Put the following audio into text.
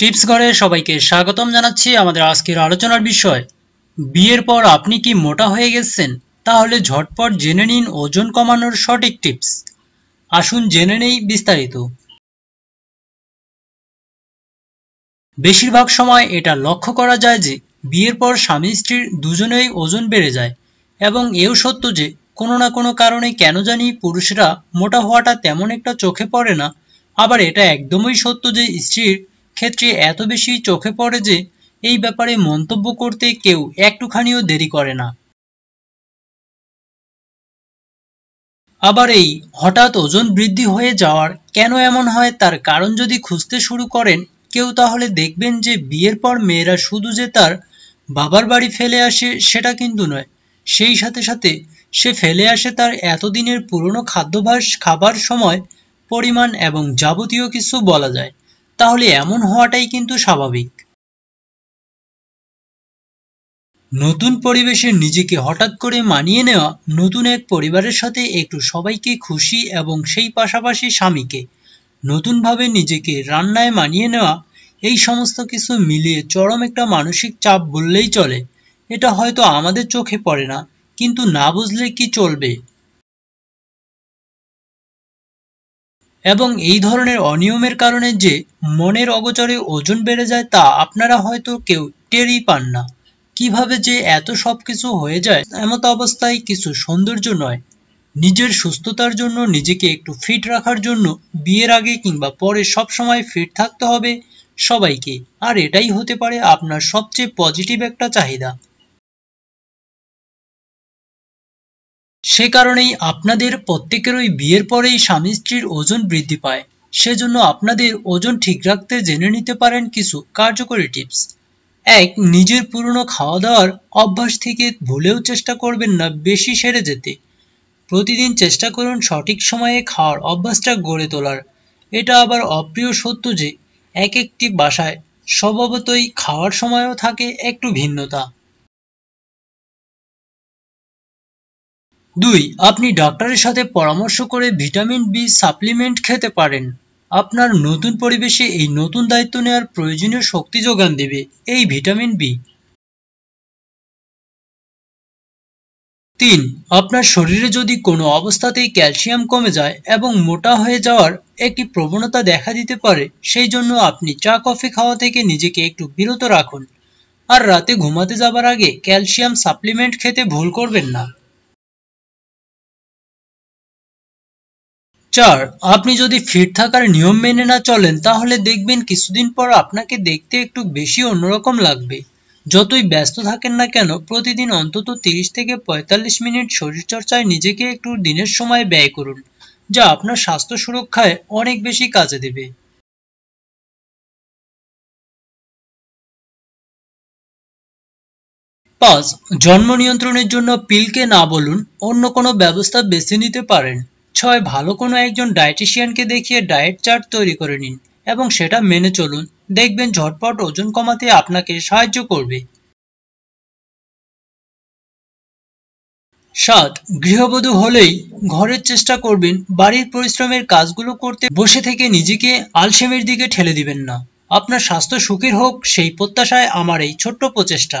Tips ঘরে সবাইকে স্বাগতম জানাচ্ছি আমাদের আজকের আলোচনার বিষয়। বিয়ের পর আপনি কি মোটা হয়ে গেছেন? তাহলে ঝটপট জেনে নিন ওজন কমানোর সঠিক টিপস। আসুন জেনে নেই বিস্তারিত। বেশিরভাগ সময় এটা লক্ষ্য করা যায় যে বিয়ের পর স্বামী স্ত্রীর দুজনেই ওজন বেড়ে যায় এবং এও সত্য যে কোনো না কোনো কারণে কেন জানি পুরুষরা মোটা হওয়াটা তেমন একটা চোখে পড়ে না। আবার এটা একদমই সত্য যে স্ত্রীর ক্ষেত্রে এত বেশি চোখে পড়ে যে এই ব্যাপারে মন্তব্য করতে কেউ একটুখানিও দেরি করে না। আবার এই হঠাৎ ওজন বৃদ্ধি হয়ে যাওয়ার কেন এমন হয় তার কারণ যদি খুঁজতে শুরু করেন, কেউ তাহলে দেখবেন যে বিয়ের পর মেয়েরা শুধু যে তার বাবার বাড়ি ফেলে আসে সেটা কিন্তু নয়, সেই সাথে সাথে সে ফেলে আসে তার এতদিনের পুরনো খাদ্যাভ্যাস, খাবার সময়, পরিমাণ এবং যাবতীয় কিছু বলা যায়। তাহলে এমন হওয়াটাই কিন্তু স্বাভাবিক। নতুন পরিবেশে নিজেকে হঠাৎ করে মানিয়ে নেওয়া, নতুন এক পরিবারের সাথে একটু সবাইকে খুশি এবং সেই পাশাপাশি স্বামীকে, নতুনভাবে নিজেকে রান্নায় মানিয়ে নেওয়া, এই সমস্ত কিছু মিলিয়ে চরম একটা মানসিক চাপ বললেই চলে। এটা হয়তো আমাদের চোখে পড়ে না, কিন্তু না বুঝলে কি চলবে? এবং এই ধরনের অনিয়মের কারণে যে মনের অগোচরে ওজন বেড়ে যায় তা আপনারা হয়তো কেউ টেরই পান না। কীভাবে যে এত সব কিছু হয়ে যায়, এমত অবস্থায় কিছু সৌন্দর্য নয়। নিজের সুস্থতার জন্য, নিজেকে একটু ফিট রাখার জন্য, বিয়ের আগে কিংবা পরে সব সময় ফিট থাকতে হবে সবাইকে। আর এটাই হতে পারে আপনার সবচেয়ে পজিটিভ একটা চাহিদা। সে কারণেই আপনাদের প্রত্যেকেরই বিয়ের পরেই স্বামী স্ত্রীর ওজন বৃদ্ধি পায়। সেজন্য আপনাদের ওজন ঠিক রাখতে জেনে নিতে পারেন কিছু কার্যকরী টিপস। এক, নিজের পুরনো খাওয়া দাওয়ার অভ্যাস থেকে ভুলেও চেষ্টা করবেন না বেশি সেরে যেতে। প্রতিদিন চেষ্টা করুন সঠিক সময়ে খাওয়ার অভ্যাসটা গড়ে তোলার। এটা আবার অপ্রিয় সত্য যে, এক একটি বাসায় স্বভাবতই খাওয়ার সময়ও থাকে একটু ভিন্নতা। দুই, আপনি ডাক্তারের সাথে পরামর্শ করে ভিটামিন বি সাপ্লিমেন্ট খেতে পারেন। আপনার নতুন পরিবেশে এই নতুন দায়িত্ব নেওয়ার প্রয়োজনীয় শক্তি যোগান দেবে এই ভিটামিন বি তিন, আপনার শরীরে যদি কোনো অবস্থাতেই ক্যালসিয়াম কমে যায় এবং মোটা হয়ে যাওয়ার একটি প্রবণতা দেখা দিতে পারে, সেই জন্য আপনি চা, কফি খাওয়া থেকে নিজেকে একটু বিরত রাখুন। আর রাতে ঘুমাতে যাবার আগে ক্যালসিয়াম সাপ্লিমেন্ট খেতে ভুল করবেন না। চার, আপনি যদি ফিট থাকার নিয়ম মেনে না চলেন, তাহলে দেখবেন কিছুদিন পর আপনাকে দেখতে একটু বেশি অন্যরকম লাগবে। যতই ব্যস্ত থাকেন না কেন, প্রতিদিন অন্তত তিরিশ থেকে পঁয়তাল্লিশ মিনিট শরীরচর্চায় নিজেকে একটু দিনের সময় ব্যয় করুন, যা আপনার স্বাস্থ্য সুরক্ষায় অনেক বেশি কাজে দেবে। পাঁচ, জন্ম নিয়ন্ত্রণের জন্য পিলকে না বলুন, অন্য কোনো ব্যবস্থা বেছে নিতে পারেন। ছয় ভালো কোনো একজন ডায়েটিশিয়ানকে দেখিয়ে ডায়েট চার্ট তৈরি করে নিন এবং সেটা মেনে চলুন। দেখবেন ঝটপট ওজন কমাতে আপনাকে সাহায্য করবে। সাত, গৃহবধূ হলেই ঘরের চেষ্টা করবেন, বাড়ির পরিশ্রমের কাজগুলো করতে বসে থেকে নিজেকে আলসেমের দিকে ঠেলে দিবেন না। আপনার স্বাস্থ্য সুখের হোক, সেই প্রত্যাশায় আমার এই ছোট্ট প্রচেষ্টা।